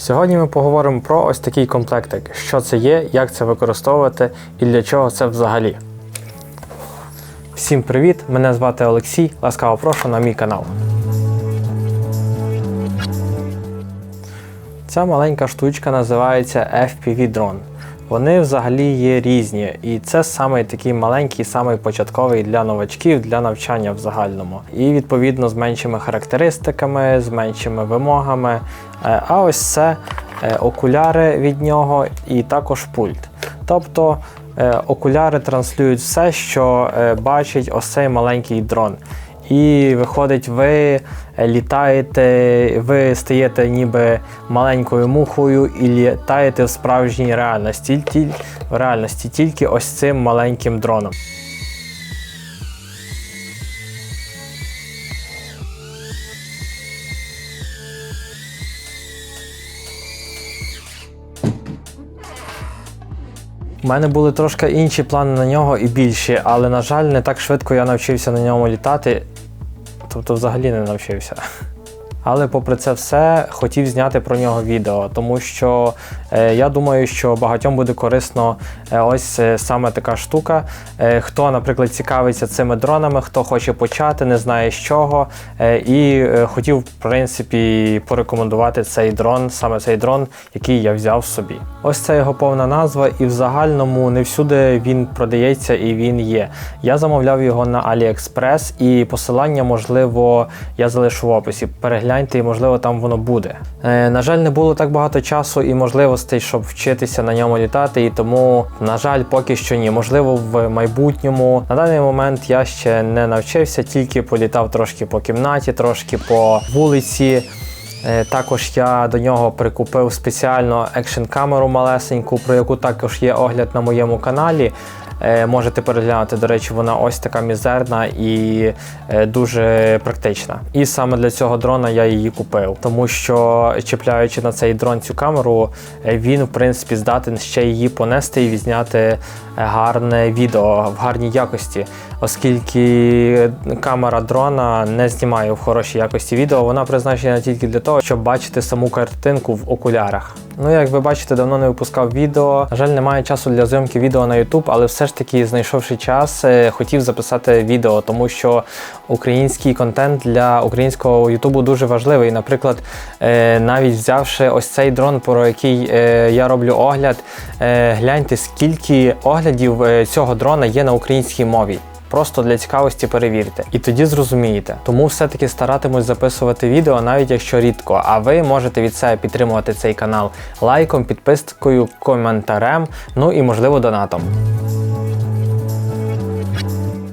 Сьогодні ми поговоримо про ось такий комплектик, що це є, як це використовувати і для чого це взагалі. Всім привіт! Мене звати Олексій. Ласкаво прошу на мій канал. Ця маленька штучка називається FPV дрон. Вони взагалі є різні, і це саме такий маленький, самий початковий для новачків для навчання в загальному. І відповідно з меншими характеристиками, з меншими вимогами. Е, А ось це е, окуляри від нього і також пульт. Тобто е, окуляри транслюють все, що бачить ось цей маленький дрон. І виходить, ви літаєте, ви стаєте ніби маленькою мухою і літаєте в справжній реальності, тіль- в реальності тільки ось цим маленьким дроном. У мене були трошки інші плани на нього і більші, але, на жаль, не так швидко я навчився на ньому літати. Тобто взагалі не навчився. Але попри це все хотів зняти про нього відео, тому що е, я думаю, що багатьом буде корисно е, ось е, саме така штука. Е, хто, наприклад, цікавиться цими дронами, хто хоче почати, не знає з чого. Е, і е, хотів, в принципі, порекомендувати цей дрон, саме цей дрон, який я взяв собі. Ось це його повна назва, і в загальному не всюди він продається і він є. Я замовляв його на AliExpress, і посилання, можливо, я залишу в описі. Перегляньте, і можливо там воно буде. Е, на жаль, не було так багато часу і можливостей, щоб вчитися на ньому літати, і тому, на жаль, поки що ні. Можливо, в майбутньому. На даний момент я ще не навчився, тільки політав трошки по кімнаті, трошки по вулиці. Е, Також я до нього прикупив спеціально екшн камеру малесеньку, про яку також є огляд на моєму каналі. Е, Можете переглянути, до речі, вона ось така мізерна і е, дуже практична. І саме для цього дрона я її купив, тому що чіпляючи на цей дрон цю камеру, е, він в принципі здатен ще її понести і відзняти гарне відео в гарній якості, оскільки камера дрона не знімає в хорошій якості відео, вона призначена тільки для того, щоб бачити саму картинку в окулярах. Ну, як ви бачите, давно не випускав відео. На жаль, немає часу для зйомки відео на YouTube, але все ж таки, знайшовши час, е, хотів записати відео, тому що український контент для українського Ютубу дуже важливий. Наприклад, е, навіть взявши ось цей дрон, про який е, я роблю огляд, гляньте, скільки оглядів цього дрона є на українській мові. Просто для цікавості перевірте. І тоді зрозумієте. Тому все-таки старатимусь записувати відео, навіть якщо рідко. А ви можете від себе підтримувати цей канал лайком, підпискою, коментарем, ну і можливо донатом.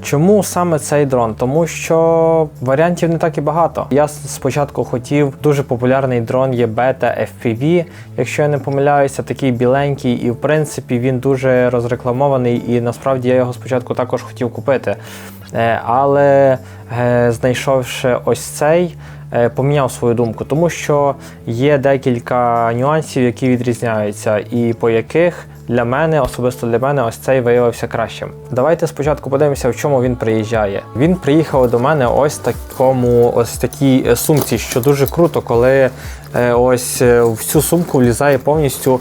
Чому саме цей дрон? Тому що варіантів не так і багато. Я спочатку хотів дуже популярний дрон є Beta FPV, якщо я не помиляюся, такий біленький, і в принципі він дуже розрекламований, і насправді я його спочатку також хотів купити. Е, Але е, знайшовши ось цей, е, поміняв свою думку, тому що є декілька нюансів, які відрізняються, і по яких для мене, особисто для мене, ось цей виявився кращим. Давайте спочатку подивимося, в чому він приїжджає. Він приїхав до мене ось такому, ось такій е, сумці, що дуже круто, коли е, ось е, в цю сумку влізає повністю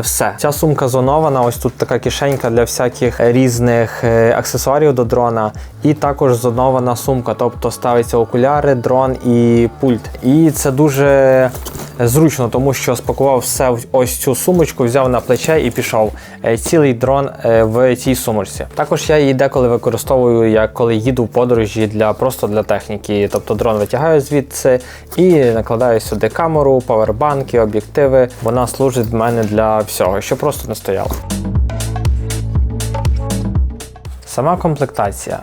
все. Ця сумка зонована, ось тут така кишенька для всяких різних аксесуарів до дрона, і також зонована сумка, тобто ставиться окуляри, дрон і пульт. І це дуже зручно, тому що спакував все в ось цю сумочку, взяв на плече і пішов. Е, Цілий дрон е, в цій сумочці. Також я її деколи використовую, як коли їду в подорожі для просто для техніки. Тобто дрон витягаю звідси і накладаю сюди камеру, павербанки, об'єктиви. Вона служить в мене для всього, що просто не стояло. Сама комплектація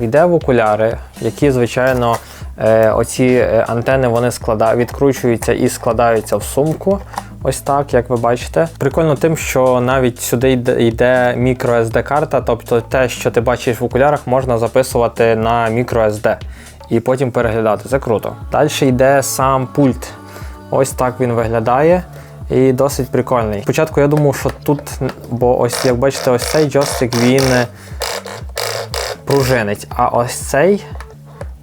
йде в окуляри, які, звичайно, е, оці антени вони склада... відкручуються і складаються в сумку. Ось так, як ви бачите. Прикольно тим, що навіть сюди йде, мікро SD карта, тобто те, що ти бачиш в окулярах, можна записувати на мікро SD і потім переглядати. Це круто. Далі йде сам пульт. Ось так він виглядає. І досить прикольний. Спочатку я думав, що тут, бо ось як бачите, ось цей джойстик він пружинить. А ось цей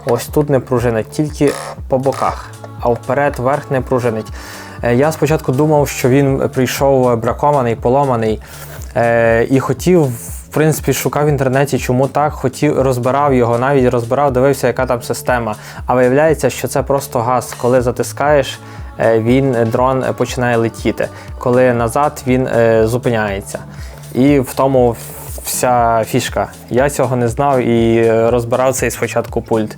ось тут не пружинить, тільки по боках, а вперед, вверх не пружинить. Е, Я спочатку думав, що він прийшов бракований, поломаний е, і хотів, в принципі, шукав в інтернеті, чому так, хотів, розбирав його, навіть розбирав, дивився, яка там система. А виявляється, що це просто газ. Коли затискаєш, е, він дрон починає летіти. Коли назад він зупиняється. І в тому вся фішка. Я цього не знав і розбирав цей спочатку пульт.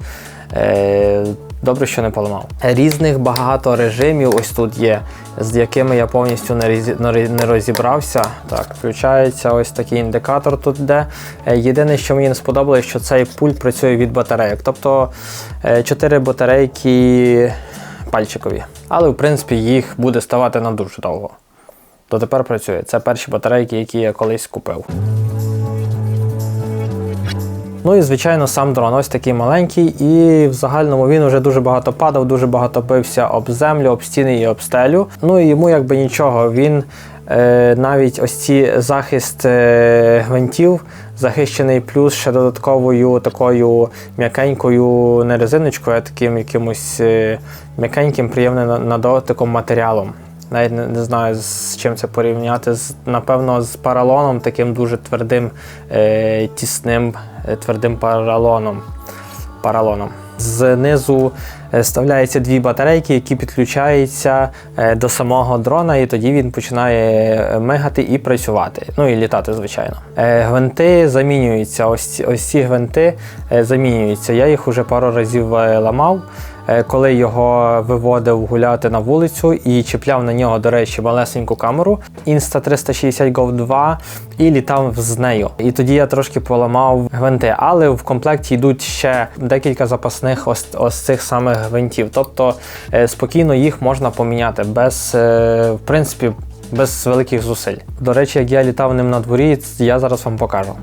Е, Добре, що не поламав. Різних багато режимів ось тут є, з якими я повністю не розі- не роз- не розібрався. Так, включається ось такий індикатор тут йде. Е, Єдине, що мені не сподобалось, що цей пульт працює від батарейок. Тобто е, чотири батарейки пальчикові. Але в принципі їх буде ставати на дуже довго. Дотепер працює. Це перші батарейки, які я колись купив. Ну і звичайно, сам дрон ось такий маленький, і в загальному він вже дуже багато падав, дуже багато бився об землю, об стіни і об стелю. Ну і йому якби нічого. Він е, навіть ось ці захист е, гвинтів захищений, плюс ще додатковою такою м'якенькою не резиночкою, а таким якимось е, м'якеньким, приємним на, на дотиком матеріалом. Навіть не, не знаю, з чим це порівняти. З, напевно, з паралоном, таким дуже твердим, е, тісним, е, твердим паралоном. паралоном. Знизу е, вставляються дві батарейки, які підключаються е, до самого дрона, і тоді він починає е, мигати і працювати. Ну і літати, звичайно. Гвинти замінюються. Ось, ось ці гвинти замінюються. Я їх уже пару разів ламав. Е, Коли його виводив гуляти на вулицю і чіпляв на нього, до речі, малесеньку камеру Insta 360 Go 2 і літав з нею. І тоді я трошки поламав гвинти, але в комплекті йдуть ще декілька запасних ось, ось цих самих гвинтів. Тобто е, спокійно їх можна поміняти без, е, в принципі, без великих зусиль. До речі, як я літав ним на дворі, я зараз вам покажу.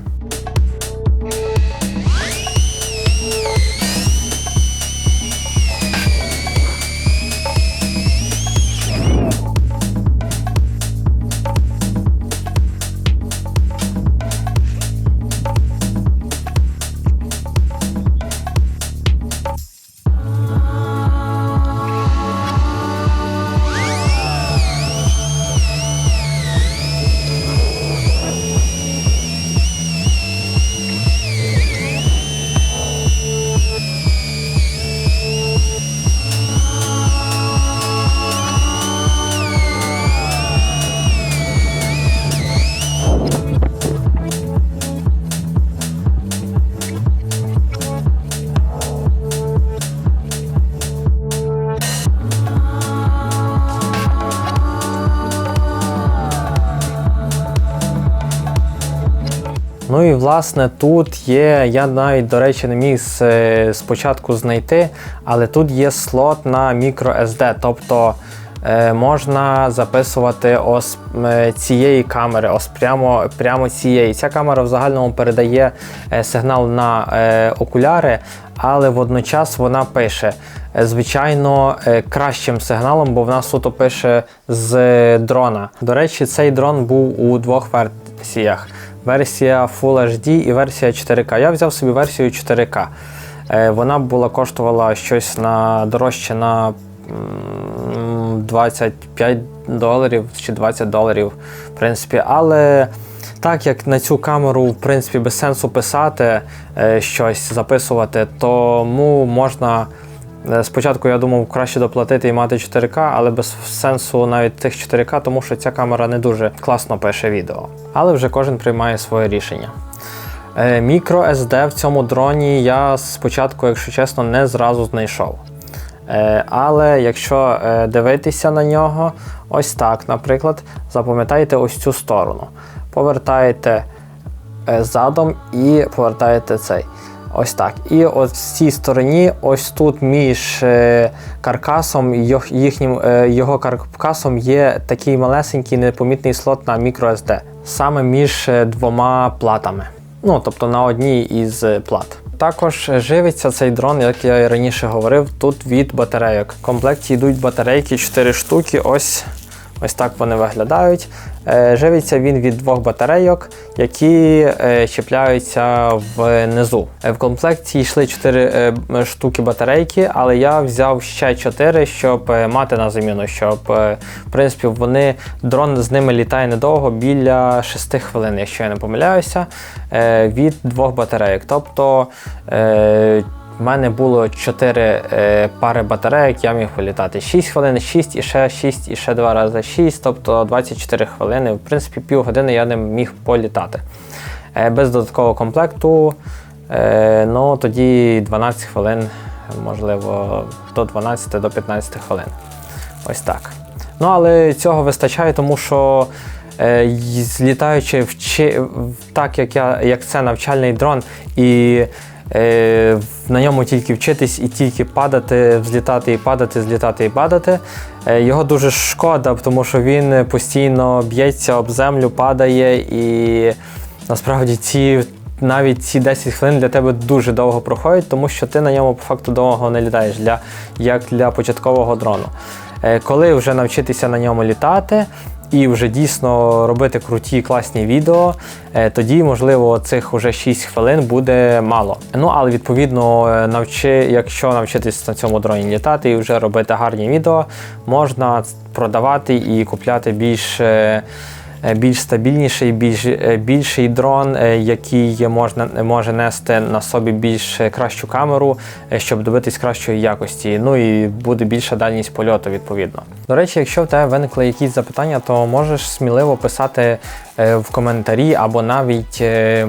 Власне тут є, я навіть, до речі, не міг спочатку знайти, але тут є слот на microSD, тобто е, можна записувати ось е, цієї камери, ось прямо, прямо цієї. Ця камера в загальному передає е, сигнал на е, окуляри, але водночас вона пише. е, Звичайно, е, кращим сигналом, бо в нас тут пише з дрона. До речі, цей дрон був у двох версіях версія Full HD і версія 4К. Я взяв собі версію 4К. Е, Вона була коштувала щось на дорожче на 25 доларів чи 20 доларів, в принципі. Але так як на цю камеру, в принципі, без сенсу писати е, щось, записувати, тому можна. Е, Спочатку я думав краще доплатити і мати 4К, але без сенсу навіть тих 4К, тому що ця камера не дуже класно пише відео. Але вже кожен приймає своє рішення. Е, Мікро SD в цьому дроні я спочатку, якщо чесно, не зразу знайшов. Е, Але якщо дивитися на нього, ось так, наприклад, запам'ятайте ось цю сторону. Повертаєте задом і повертаєте цей. Ось так. І ось в цій стороні, ось тут між е, каркасом і їхнім е, його каркасом є такий малесенький непомітний слот на microSD. Саме між е, двома платами. Ну, тобто на одній із плат. Також живиться цей дрон, як я і раніше говорив, тут від батарейок. В комплекті йдуть батарейки 4 штуки. Ось Ось так вони виглядають. Е, Живиться він від двох батарейок, які е, чіпляються внизу. Е, В комплекті йшли 4 штуки батарейки, але я взяв ще 4, щоб мати на заміну, щоб в принципі вони дрон з ними літає недовго, біля 6 хвилин, якщо я не помиляюся, від двох батарейок. Тобто в мене було 4 е, пари батарейок, я міг політати 6 хвилин, 6 і ще 6, і ще 2 рази 6, тобто 24 хвилини. В принципі, півгодини я ним міг політати. Е, без додаткового комплекту, е, ну тоді 12 хвилин, можливо, до 12 до 15 хвилин. Ось так. Ну, але цього вистачає, тому що злітаючи в, так, як, я, як це навчальний дрон, і на ньому тільки вчитись і тільки падати, взлітати і падати, злітати і падати. Е, його дуже шкода, тому що він постійно б'ється об землю, падає, і насправді ці. Навіть ці 10 хвилин для тебе дуже довго проходять, тому що ти на ньому по факту довго не літаєш, для, як для початкового дрону. Е, Коли вже навчитися на ньому літати і вже дійсно робити круті класні відео, е, тоді, можливо, цих уже 6 хвилин буде мало. Ну, але відповідно, е, навчи, якщо навчитись на цьому дроні літати і вже робити гарні відео, можна продавати і купляти більш. Е, більш стабільніший, більш е, більший дрон, е, який можна може нести на собі більш кращу камеру, щоб добитись кращої якості. Ну і буде більша дальність польоту відповідно. До речі, якщо в тебе виникли якісь запитання, то можеш сміливо писати в коментарі або навіть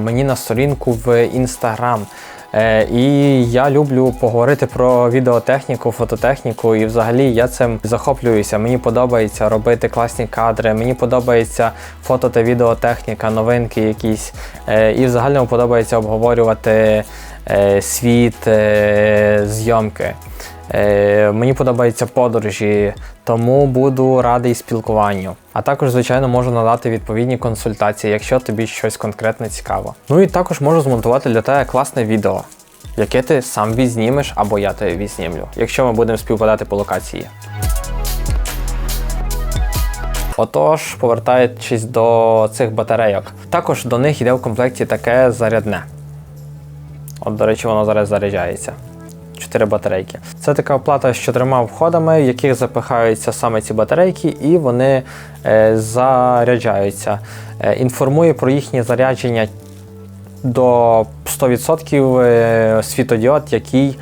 мені на сторінку в інстаграм. Е, І я люблю поговорити про відеотехніку, фототехніку, і взагалі я цим захоплююся. Мені подобається робити класні кадри, мені подобається фото та відеотехніка, новинки якісь. Е, І взагалі мені подобається обговорювати е, світ, зйомки. Е, Мені подобаються подорожі, тому буду радий спілкуванню. А також, звичайно, можу надати відповідні консультації, якщо тобі щось конкретне цікаво. Ну і також можу змонтувати для тебе класне відео, яке ти сам відзнімеш або я тебе відзнімлю, якщо ми будемо співпадати по локації. Отож, повертаючись до цих батарейок, також до них йде в комплекті таке зарядне. От, до речі, воно зараз заряджається. Чотири батарейки. Це така оплата з чотирма входами, в яких запихаються саме ці батарейки, і вони е, заряджаються. Е, інформує про їхнє зарядження до 100% е, світодіод, який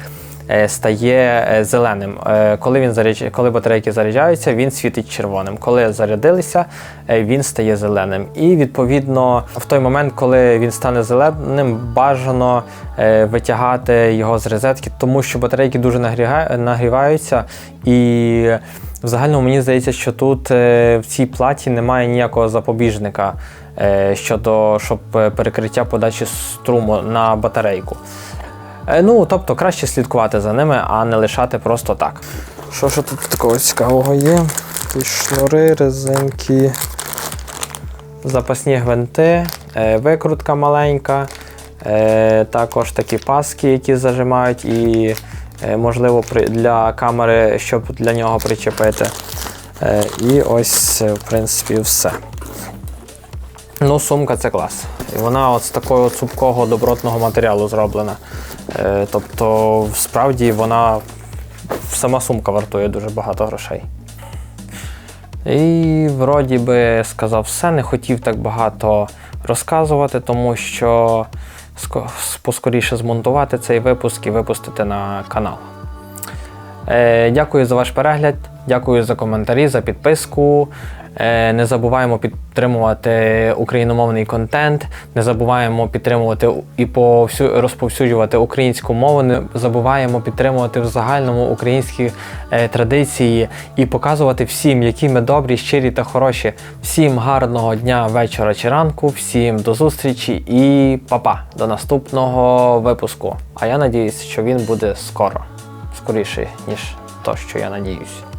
стає е, зеленим. Е, Коли, він заряд... Коли батарейки заряджаються, він світить червоним. Коли зарядилися, е, він стає зеленим. І відповідно в той момент, коли він стане зеленим, бажано е, витягати його з розетки, тому що батарейки дуже нагріваються і. В загальному мені здається, що тут е, в цій платі немає ніякого запобіжника е, щодо щоб е, перекриття подачі струму на батарейку. Е, Ну, тобто краще слідкувати за ними, а не лишати просто так. Що ж тут такого цікавого є? Якісь шнури, резинки, запасні гвинти, е, викрутка маленька, е, також такі паски, які зажимають, і, можливо, для камери, щоб для нього причепити. І ось, в принципі, все. Ну, сумка це клас. І вона от з такого от цупкого добротного матеріалу зроблена. Е, тобто, справді вона сама сумка вартує дуже багато грошей. І вроді би сказав все, не хотів так багато розказувати, тому що поскоріше змонтувати цей випуск і випустити на канал. Е, дякую за ваш перегляд, дякую за коментарі, за підписку. Е, не забуваємо підтримувати україномовний контент, не забуваємо підтримувати і повсю, розповсюджувати українську мову, не забуваємо підтримувати в загальному українські е, традиції і показувати всім, які ми добрі, щирі та хороші. Всім гарного дня, вечора чи ранку, всім до зустрічі і па-па, до наступного випуску. А я надіюсь, що він буде скоро скоріше, ніж то, що я надіюсь.